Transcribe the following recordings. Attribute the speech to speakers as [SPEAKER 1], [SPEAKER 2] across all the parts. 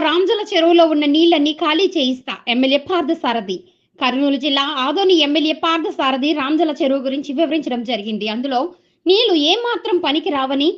[SPEAKER 1] రాంజల చెరువులో ఉన్న నీళ్ళన్నీ ఖాళీ చేయిస్తా ఎమ్మెల్యే పార్థ సారథి కర్నూలు జిల్లా ఆదోని ఎమ్మెల్యే పార్థ సారథి రాంజల చెరువు గురించి వివరించడం జరిగింది. అందులో నీళ్ళు ఏమాత్రం పనికి రావని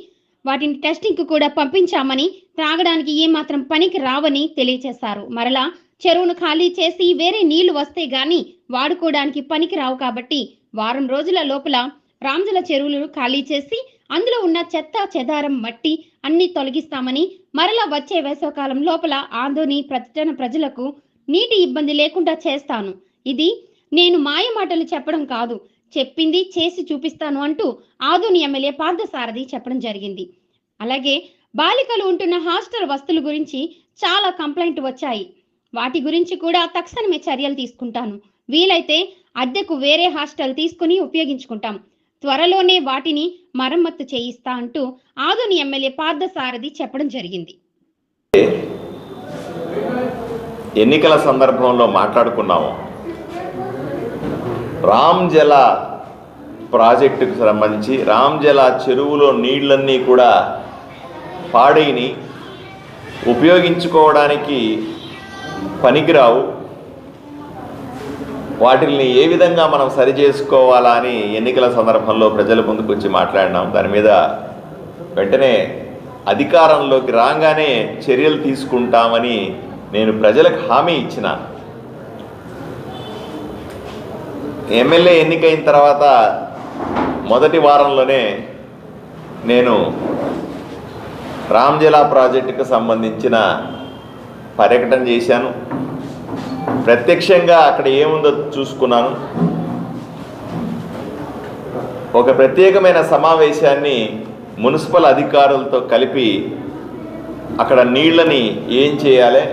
[SPEAKER 1] వాటిని టెస్టింగ్కు కూడా పంపించామని త్రాగడానికి ఏమాత్రం పనికి రావని తెలియజేశారు మరలా చెరువును ఖాళీ చేసి వేరే నీళ్ళు వస్తే గాని వాడుకోవడానికి పనికి రావు కాబట్టి వారం రోజుల లోపల రాంజల చెరువులను ఖాళీ చేసి అందులో ఉన్న చెత్త చెదారం మట్టి అన్ని తొలగిస్తామని మరలా వచ్చే వేసవకాలం లోపల ఆందోని ప్రతిటన ప్రజలకు నీటి ఇబ్బంది లేకుండా చేస్తాను. ఇది నేను మాయ మాటలు చెప్పడం కాదు చెప్పింది చేసి చూపిస్తాను అంటూ ఆదోని ఎమ్మెల్యే పార్థసారథి చెప్పడం జరిగింది. అలాగే బాలికలు ఉంటున్న హాస్టల్ వస్తువుల గురించి చాలా కంప్లైంట్ వచ్చాయి. వాటి గురించి కూడా తక్షణమే చర్యలు తీసుకుంటాను. వీలైతే అద్దెకు వేరే హాస్టల్ తీసుకుని ఉపయోగించుకుంటాం. త్వరలోనే వాటిని మరమ్మత్తు చేయిస్తా అంటూ ఆదుని ఎమ్మెల్యే పార్థసారథి చెప్పడం జరిగింది.
[SPEAKER 2] ఎన్నికల సందర్భంలో మాట్లాడుకున్నాము. రామ్ జల ప్రాజెక్టుకు సంబంధించి రామ్ జల చెరువులో నీళ్ళన్నీ కూడా పాడైని ఉపయోగించుకోవడానికి పనికిరావు. వాటిల్ని ఏ విధంగా మనం సరి చేసుకోవాలా అని ఎన్నికల సందర్భంలో ప్రజల ముందుకు వచ్చి మాట్లాడినాం. దాని మీద వెంటనే అధికారంలోకి రాగానే చర్యలు తీసుకుంటామని నేను ప్రజలకు హామీ ఇచ్చిన. ఎమ్మెల్యే ఎన్నికైన తర్వాత మొదటి వారంలోనే నేను రామ్జలా ప్రాజెక్టుకు సంబంధించిన పర్యటన చేశాను. ప్రత్యక్షంగా అక్కడ ఏముందో చూసుకున్నాను. ఒక ప్రత్యేకమైన సమావేశాన్ని మున్సిపల్ అధికారులతో కలిపి అక్కడ నీళ్ళని ఏం చేయాలి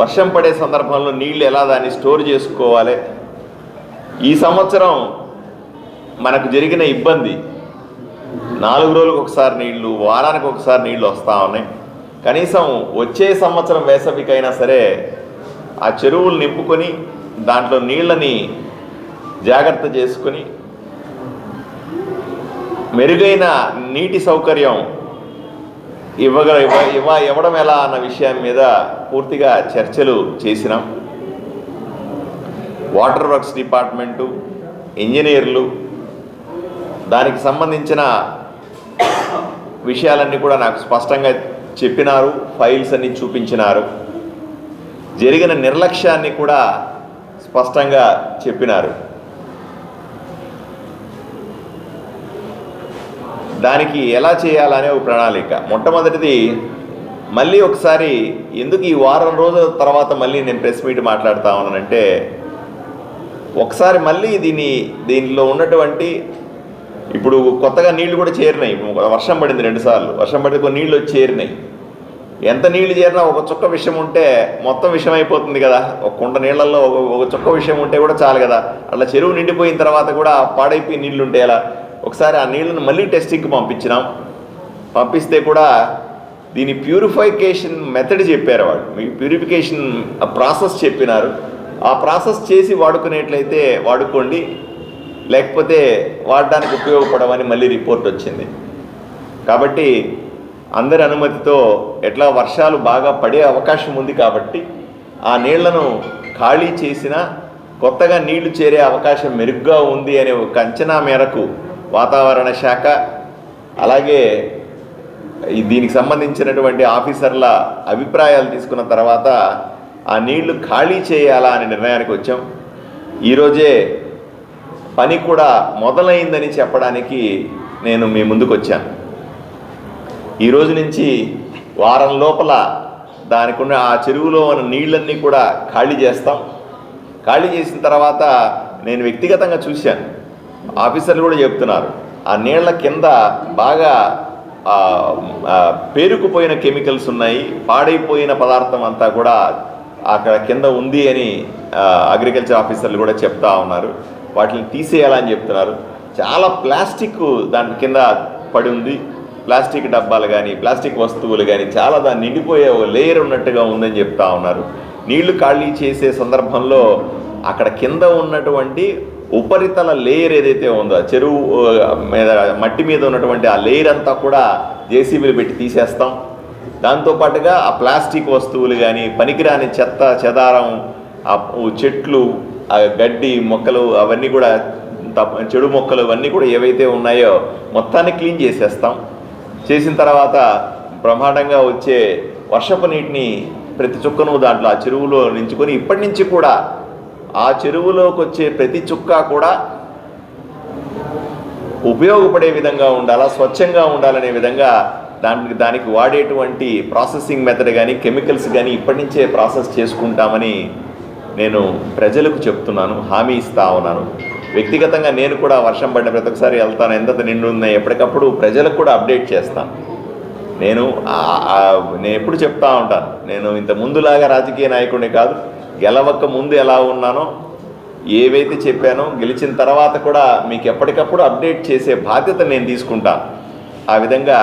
[SPEAKER 2] వర్షం పడే సందర్భంలో నీళ్ళు ఎలా దాన్ని స్టోర్ చేసుకోవాలి ఈ సంవత్సరం మనకు జరిగిన ఇబ్బంది. నాలుగు రోజులకు ఒకసారి నీళ్ళు వారానికి ఒకసారి నీళ్ళు వస్తూ ఉన్నాయి. కనీసం వచ్చే సంవత్సరం వేసవికైనా సరే ఆ చెరువులు నింపుకొని దాంట్లో నీళ్ళని జాగ్రత్త చేసుకొని మెరుగైన నీటి సౌకర్యం ఇవ్వగ ఇవ్వ ఇవ్వ ఇవ్వడం ఎలా అన్న విషయం మీద పూర్తిగా చర్చలు చేసినాం. వాటర్ వర్క్స్ డిపార్ట్మెంటు ఇంజనీర్లు దానికి సంబంధించిన విషయాలన్నీ కూడా నాకు స్పష్టంగా చెప్పినారు ఫైల్స్ అన్ని చూపించినారు. జరిగిన నిర్లక్ష్యాన్ని కూడా స్పష్టంగా చెప్పినారు. దానికి ఎలా చేయాలనే ఒక ప్రణాళిక. మొట్టమొదటిది మళ్ళీ ఒకసారి ఎందుకు ఈ వారం రోజుల తర్వాత మళ్ళీ నేను ప్రెస్ మీట్ మాట్లాడుతా ఉన్నానంటే ఒకసారి మళ్ళీ దీన్ని దీనిలో ఉన్నటువంటి ఇప్పుడు కొత్తగా నీళ్ళు కూడా చేరినాయి. వర్షం పడింది రెండుసార్లు వర్షం పడితే కొన్ని నీళ్ళు వచ్చి చేరినాయి. ఎంత నీళ్ళు చేరినా ఒక చుక్క విషయం ఉంటే మొత్తం విషయం అయిపోతుంది కదా. ఒక కుండ నీళ్ళల్లో ఒక ఒక చుక్క విషయం ఉంటే కూడా చాలు కదా. అట్లా చెరువు నిండిపోయిన తర్వాత కూడా పాడైపోయి నీళ్ళు ఉంటే ఎలా? ఒకసారి ఆ నీళ్ళను మళ్ళీ టెస్టింగ్కి పంపించినాం. పంపిస్తే కూడా దీని ప్యూరిఫికేషన్ మెథడ్ చెప్పారు వాడు. మీకు ప్యూరిఫికేషన్ ప్రాసెస్ చెప్పినారు. ఆ ప్రాసెస్ చేసి వాడుకునేట్లయితే వాడుకోండి. లేకపోతే వాడడానికి ఉపయోగపడమని మళ్ళీ రిపోర్ట్ వచ్చింది. కాబట్టి అందరి అనుమతితో ఎట్లా వర్షాలు బాగా పడే అవకాశం ఉంది కాబట్టి ఆ నీళ్ళను ఖాళీ చేసిన కొత్తగా నీళ్ళు చేరే అవకాశం మెరుగ్గా ఉంది అనే ఒక అంచనా మేరకు వాతావరణ శాఖ అలాగే దీనికి సంబంధించినటువంటి ఆఫీసర్ల అభిప్రాయాలు తీసుకున్న తర్వాత ఆ నీళ్ళు ఖాళీ చేయాలా అనే నిర్ణయానికి వచ్చాం. ఈరోజే పని కూడా మొదలైందని చెప్పడానికి నేను మీ ముందుకు వచ్చాను. ఈ రోజు నుంచి వారం లోపల దానికి ఉన్న ఆ చెరువులో ఉన్న నీళ్ళన్నీ కూడా ఖాళీ చేస్తాం. ఖాళీ చేసిన తర్వాత నేను వ్యక్తిగతంగా చూశాను. ఆఫీసర్లు కూడా చెప్తున్నారు. ఆ నీళ్ళ కింద బాగా పేరుకుపోయిన కెమికల్స్ ఉన్నాయి. పాడైపోయిన పదార్థం అంతా కూడా అక్కడ కింద ఉంది అని అగ్రికల్చర్ ఆఫీసర్లు కూడా చెప్తా ఉన్నారు. వాటిని తీసేయాలని చెప్తున్నారు. చాలా ప్లాస్టిక్ దాని కింద పడి ఉంది. ప్లాస్టిక్ డబ్బాలు కానీ ప్లాస్టిక్ వస్తువులు కానీ చాలా దాన్ని నిండిపోయే ఒక లేయర్ ఉన్నట్టుగా ఉందని చెప్తా ఉన్నారు. నీళ్ళు ఖాళీ చేసే సందర్భంలో అక్కడ కింద ఉన్నటువంటి ఉపరితల లేయర్ ఏదైతే ఉందో చెరువు మీద మట్టి మీద ఉన్నటువంటి ఆ లేయర్ అంతా కూడా జేసీబీలు పెట్టి తీసేస్తాం. దాంతోపాటుగా ఆ ప్లాస్టిక్ వస్తువులు కానీ పనికిరాని చెత్త చెదారం ఆ చెట్లు ఆ గడ్డి మొక్కలు అవన్నీ కూడా తప్ప- చెడు మొక్కలు అవన్నీ కూడా ఏవైతే ఉన్నాయో మొత్తాన్ని క్లీన్ చేసేస్తాం. చేసిన తర్వాత బ్రహ్మాండంగా వచ్చే వర్షపు నీటిని ప్రతి చుక్కను దాంట్లో ఆ చెరువులో నించుకొని ఇప్పటి నుంచి కూడా ఆ చెరువులోకి వచ్చే ప్రతి చుక్క కూడా ఉపయోగపడే విధంగా ఉండాలా స్వచ్ఛంగా ఉండాలనే విధంగా దానికి దానికి వాడేటువంటి ప్రాసెసింగ్ మెథడ్ కానీ కెమికల్స్ కానీ ఇప్పటి నుంచే ప్రాసెస్ చేసుకుంటామని నేను ప్రజలకు చెప్తున్నాను హామీ ఇస్తా ఉన్నాను. వ్యక్తిగతంగా నేను కూడా వర్షం పడిన ప్రతి ఒక్కసారి వెళ్తాను. ఎంత నిండు ఉన్నాయి ఎప్పటికప్పుడు ప్రజలకు కూడా అప్డేట్ చేస్తాను. నేను నేను ఎప్పుడు చెప్తా ఉంటాను. నేను ఇంత ముందులాగా రాజకీయ నాయకుడిని కాదు గెలవక ముందు ఎలా ఉన్నానో ఏవైతే చెప్పానో గెలిచిన తర్వాత కూడా మీకు ఎప్పటికప్పుడు అప్డేట్ చేసే బాధ్యత నేను తీసుకుంటాను. ఆ విధంగా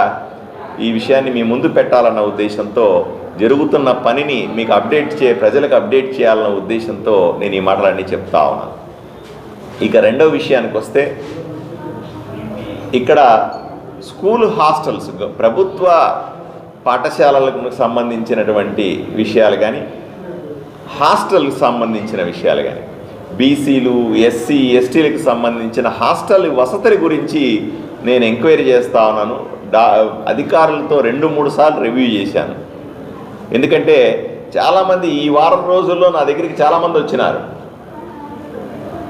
[SPEAKER 2] ఈ విషయాన్ని మీ ముందు పెట్టాలన్న ఉద్దేశంతో జరుగుతున్న పనిని మీకు అప్డేట్ చే ప్రజలకు అప్డేట్ చేయాలన్న ఉద్దేశంతో నేను ఈ మాటలన్నీ చెప్తా ఉన్నాను. ఇక రెండవ విషయానికి వస్తే ఇక్కడ స్కూల్ హాస్టల్స్ ప్రభుత్వ పాఠశాలలకు సంబంధించినటువంటి విషయాలు కానీ హాస్టల్కి సంబంధించిన విషయాలు కానీ బీసీలు ఎస్సీ ఎస్టీలకు సంబంధించిన హాస్టల్ వసతుల గురించి నేను ఎంక్వైరీ చేస్తా ఉన్నాను. డా అధికారులతో రెండు మూడు సార్లు రివ్యూ చేశాను. ఎందుకంటే చాలామంది ఈ వారం రోజుల్లో నా దగ్గరికి చాలామంది వచ్చినారు.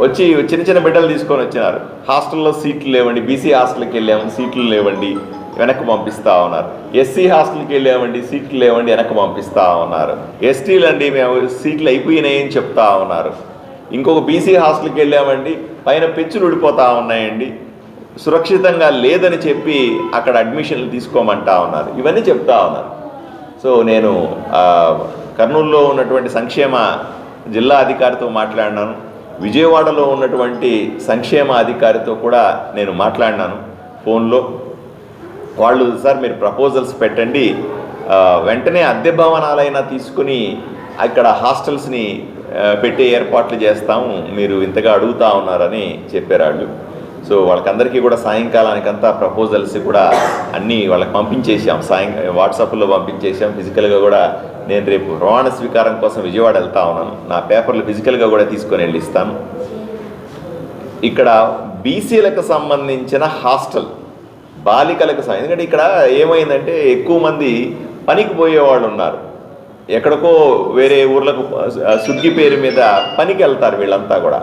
[SPEAKER 2] వచ్చి చిన్న చిన్న బిడ్డలు తీసుకొని వచ్చినారు. హాస్టల్లో సీట్లు లేవండి బీసీ హాస్టల్కి వెళ్ళాము సీట్లు లేవండి వెనక్కి పంపిస్తా ఉన్నారు. ఎస్సీ హాస్టల్కి వెళ్ళామండి సీట్లు లేవండి వెనక్కి పంపిస్తా ఉన్నారు. ఎస్టీలు అండి మేము సీట్లు అయిపోయినాయని చెప్తా ఉన్నారు. ఇంకొక బీసీ హాస్టల్కి వెళ్ళామండి పైన పెచ్చులు ఊడిపోతూ ఉన్నాయండి. సురక్షితంగా లేదని చెప్పి అక్కడ అడ్మిషన్లు తీసుకోమంటా ఉన్నారు. ఇవన్నీ చెప్తా ఉన్నారు. సో నేను కర్నూలులో ఉన్నటువంటి సంక్షేమ జిల్లా అధికారితో మాట్లాడినాను. విజయవాడలో ఉన్నటువంటి సంక్షేమ అధికారితో కూడా నేను మాట్లాడినాను ఫోన్లో. వాళ్ళు సార్ మీరు ప్రపోజల్స్ పెట్టండి. వెంటనే అద్దె భవనాలైనా తీసుకుని అక్కడ హాస్టల్స్ని పెట్టే ఏర్పాట్లు చేస్తాము. మీరు ఇంతగా అడుగుతా ఉన్నారని చెప్పారు వాళ్ళు. సో వాళ్ళకందరికీ కూడా సాయంకాలానికంతా ప్రపోజల్స్ కూడా అన్నీ వాళ్ళకి పంపించేసాం సాయం వాట్సాప్లో పంపించేసాం ఫిజికల్గా కూడా నేను రేపు రవాణా స్వీకారం కోసం విజయవాడ వెళ్తా ఉన్నాను. నా పేపర్లు ఫిజికల్గా కూడా తీసుకొని వెళ్ళి ఇస్తాను. ఇక్కడ బీసీలకు సంబంధించిన హాస్టల్ బాలికలకు ఎందుకంటే ఇక్కడ ఏమైందంటే ఎక్కువ మంది పనికి పోయేవాళ్ళు ఉన్నారు. ఎక్కడికో వేరే ఊర్లకు సుగ్గి పేరు మీద పనికి వెళ్తారు వీళ్ళంతా కూడా.